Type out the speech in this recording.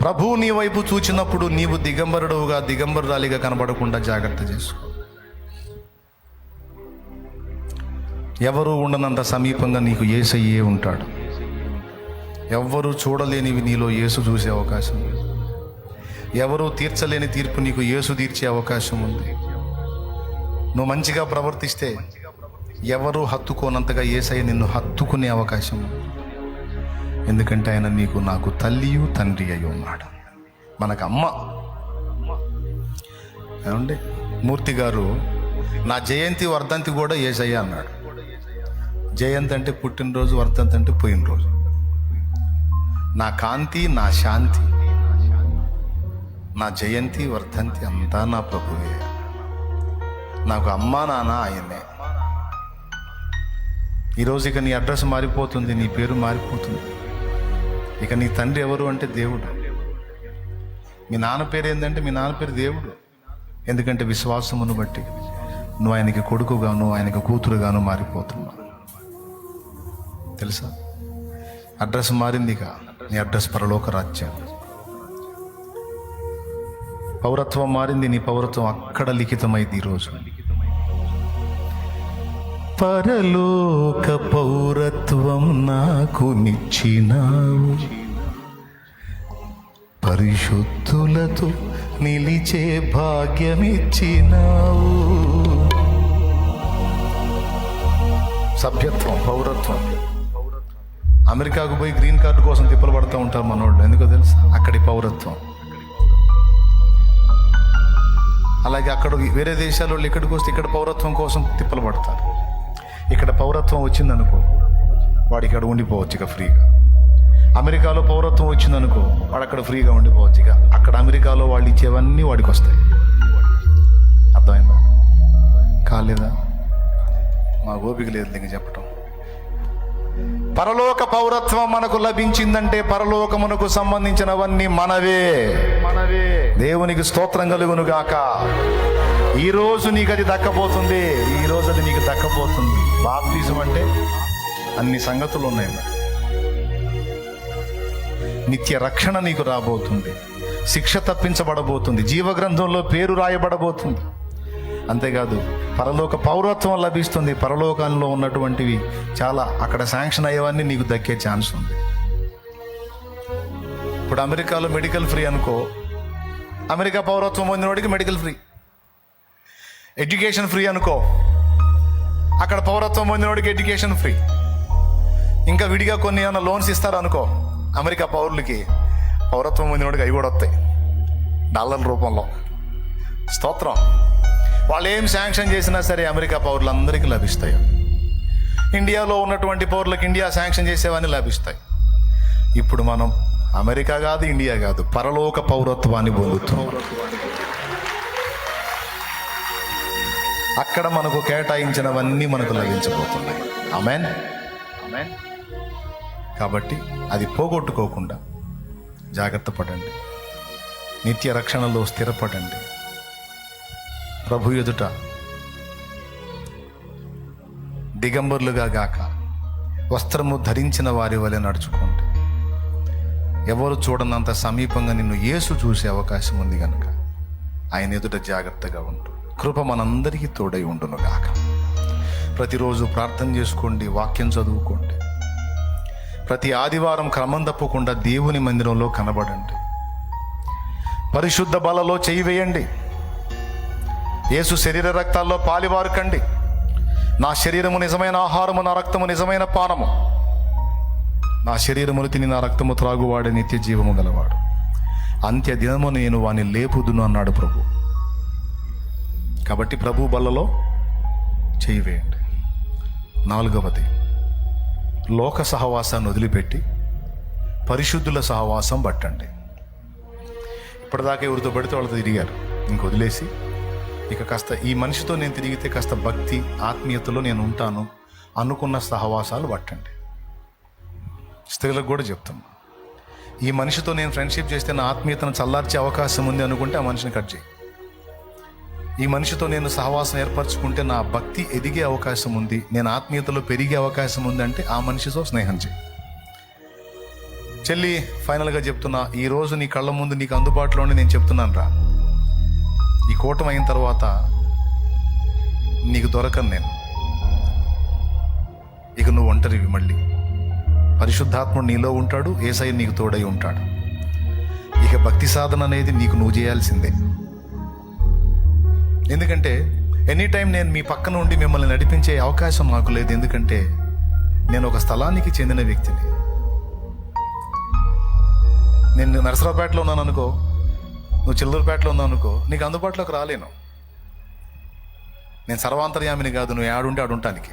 ప్రభు నీ వైపు చూచినప్పుడు నీవు దిగంబరుడుగా దిగంబరురాలిగా కనబడకుండా జాగ్రత్త చేసుకో. ఎవరు ఉండనంత సమీపంగా నీకు ఏసయ్యే ఉంటాడు. ఎవ్వరు చూడలేనివి నీలో యేసు చూసే అవకాశం ఎవరు ఎవరూ తీర్చలేని తీర్పు నీకు యేసు తీర్చే అవకాశం ఉంది. నువ్వు మంచిగా ప్రవర్తిస్తే ఎవరు హత్తుకోనంతగా ఏసయ్య నిన్ను హత్తుకునే అవకాశం ఉంది. ఎందుకంటే ఆయన నీకు నాకు తల్లియు తండ్రి అయి ఉన్నాడు. మనకు అమ్మ. ఏమండి? మూర్తి గారు నా జయంతి వర్ధంతి కూడా ఏసయ్య అన్నాడు. జయంతి అంటే పుట్టినరోజు వర్ధంతి అంటే పోయినరోజు. నా కాంతి నా శాంతి. నా జయంతి వర్ధంతి అంతా నా ప్రభువే. నాకు అమ్మా నాన్న ఆయనే. ఈరోజు ఇక నీ అడ్రస్ మారిపోతుంది నీ పేరు మారిపోతుంది. ఇక నీ తండ్రి ఎవరు అంటే దేవుడు. మీ నాన్న పేరు ఏంటంటే మీ నాన్న పేరు దేవుడు. ఎందుకంటే విశ్వాసమును బట్టి నువ్వు ఆయనకి కొడుకుగాను ఆయనకి కూతురుగాను మారిపోతున్నావు. తెలుసా? అడ్రస్ మారిందిగా. నీ అడ్రస్ పరలోక రాజ్యం. పౌరత్వం మారింది నీ పౌరత్వం అక్కడ లిఖితమైంది ఈరోజు పరలోక పౌరత్వం నాకు నిచ్చినావు. పరిశుద్ధులతో నిలిచే భాగ్యమిచ్చినావు. సభ్యత్వం పౌరత్వం. అమెరికాకు పోయి గ్రీన్ కార్డు కోసం తిప్పలు పడుతూ ఉంటారు మనోళ్ళు. ఎందుకో తెలుసా? అక్కడి పౌరత్వం. అలాగే అక్కడ వేరే దేశాల వాళ్ళు ఇక్కడికి వస్తే ఇక్కడ పౌరత్వం కోసం తిప్పలు పడతారు. ఇక్కడ పౌరత్వం వచ్చిందనుకో వాడు ఇక్కడ ఉండిపోవచ్చు ఇక ఫ్రీగా. అమెరికాలో పౌరత్వం వచ్చిందనుకో వాడు అక్కడ ఫ్రీగా ఉండిపోవచ్చు ఇక. అక్కడ అమెరికాలో వాళ్ళు ఇచ్చేవన్నీ వాడికి వస్తాయి. అర్థమైందా? కాలేదా? మా ఓపిక లేదు ఇంక చెప్పటం. పరలోక పౌరత్వం మనకు లభించిందంటే పరలోకమునకు సంబంధించినవన్నీ మనవే. మనవే. దేవునికి స్తోత్రం కలుగును గాక ఈ రోజు నీకు అది దక్కబోతుంది. ఈ రోజు అది నీకు దక్కబోతుంది. బాప్తిజం అంటే అన్ని సంగతులు ఉన్నాయి నిత్య రక్షణ నీకు రాబోతుంది. శిక్ష తప్పించబడబోతుంది. జీవగ్రంథంలో పేరు రాయబడబోతుంది. అంతేకాదు పరలోక పౌరత్వం లభిస్తుంది. పరలోకంలో ఉన్నటువంటివి చాలా అక్కడ శాంక్షన్ అయ్యేవన్నీ నీకు దక్కే ఛాన్స్ ఉంది. ఇప్పుడు అమెరికాలో మెడికల్ ఫ్రీ అనుకో. అమెరికా పౌరత్వం పొందినవాడికి మెడికల్ ఫ్రీ. ఎడ్యుకేషన్ ఫ్రీ అనుకో. అక్కడ పౌరత్వం పొందినవాడికి ఎడ్యుకేషన్ ఫ్రీ. ఇంకా విడిగా కొన్ని ఏమైనా లోన్స్ ఇస్తారనుకో. అనుకో అమెరికా పౌరులకి పౌరత్వం పొందినోడికి అవి కూడా వస్తాయి. డాలర్ల రూపంలో. స్తోత్రం. వాళ్ళు ఏం శాంక్షన్ చేసినా సరే అమెరికా పౌరులందరికీ లభిస్తాయి. ఇండియాలో ఉన్నటువంటి పౌరులకు ఇండియా శాంక్షన్ చేసేవన్నీ లభిస్తాయి. ఇప్పుడు మనం అమెరికా కాదు ఇండియా కాదు పరలోక పౌరత్వాన్ని పొందుతున్నాం. అక్కడ మనకు కేటాయించినవన్నీ మనకు లభించబోతున్నాయి. అమెన్ అమెన్ కాబట్టి అది పోగొట్టుకోకుండా జాగ్రత్త పడండి. నిత్య రక్షణలో స్థిరపడండి. ప్రభు ఎదుట దిగంబరులుగా గాక వస్త్రము ధరించిన వారి వలె నడుచుకోండి. ఎవరు చూడనంత సమీపంగా నిన్ను యేసు చూసే అవకాశం ఉంది కనుక ఆయన ఎదుట జాగ్రత్తగా ఉండు. కృప మనందరికీ తోడై ఉండునుగాక ప్రతిరోజు ప్రార్థన చేసుకోండి వాక్యం చదువుకోండి. ప్రతి ఆదివారం క్రమం తప్పకుండా దేవుని మందిరంలో కనబడండి. పరిశుద్ధ బలలో చేయి వేయండి. యేసు శరీర రక్తాల్లో పాలివారుకండి. నా శరీరము నిజమైన ఆహారము నా రక్తము నిజమైన పానము. నా శరీరములు తిని నా రక్తము త్రాగువాడే నిత్య జీవము గలవాడు. అంత్య దినము నేను వాని లేపుదును అన్నాడు ప్రభు. కాబట్టి ప్రభు బల్లలో చేయి వేయండి. నాలుగవది లోక సహవాసాన్ని వదిలిపెట్టి పరిశుద్ధుల సహవాసం పట్టండి. ఇప్పటిదాకా ఎవరితో పడితే వాళ్ళతో తిరిగారు. ఇంక వదిలేసి ఇక కాస్త ఈ మనిషితో నేను తిరిగితే కాస్త భక్తి ఆత్మీయతలో నేను ఉంటాను అనుకున్న సహవాసాలు పట్టండి. స్త్రీలకు కూడా చెప్తాను ఈ మనిషితో నేను ఫ్రెండ్షిప్ చేస్తే నా ఆత్మీయతను చల్లార్చే అవకాశం ఉంది అనుకుంటే ఆ మనిషిని కట్ చేయి. ఈ మనిషితో నేను సహవాసం ఏర్పరచుకుంటే నా భక్తి ఎదిగే అవకాశం ఉంది నేను ఆత్మీయతలో పెరిగే అవకాశం ఉంది అంటే ఆ మనిషితో స్నేహం చేయి. చెల్లి ఫైనల్గా చెప్తున్నా ఈరోజు నీ కళ్ళ ముందు నీకు అందుబాటులోనే నేను చెప్తున్నాను రా. ఈ కూటమి అయిన తర్వాత నీకు దొరకను నేను. ఇక నువ్వు ఒంటరివి మళ్ళీ. పరిశుద్ధాత్ముడు నీలో ఉంటాడు ఏసై నీకు తోడై ఉంటాడు. ఇక భక్తి సాధన అనేది నీకు నువ్వు చేయాల్సిందే. ఎందుకంటే ఎనీ టైం నేను మీ పక్కన ఉండి మిమ్మల్ని నడిపించే అవకాశం నాకు లేదు. ఎందుకంటే నేను ఒక స్థలానికి చెందిన వ్యక్తిని. నేను నరసరావుపేటలో ఉన్నాను అనుకో నువ్వు చిల్లూరుపేటలో ఉన్నావు అనుకో నీకు అందుబాటులోకి రాలేను. నేను సర్వాంతర్యామిని కాదు నువ్వు ఆడుంటే ఆడుంటానికి.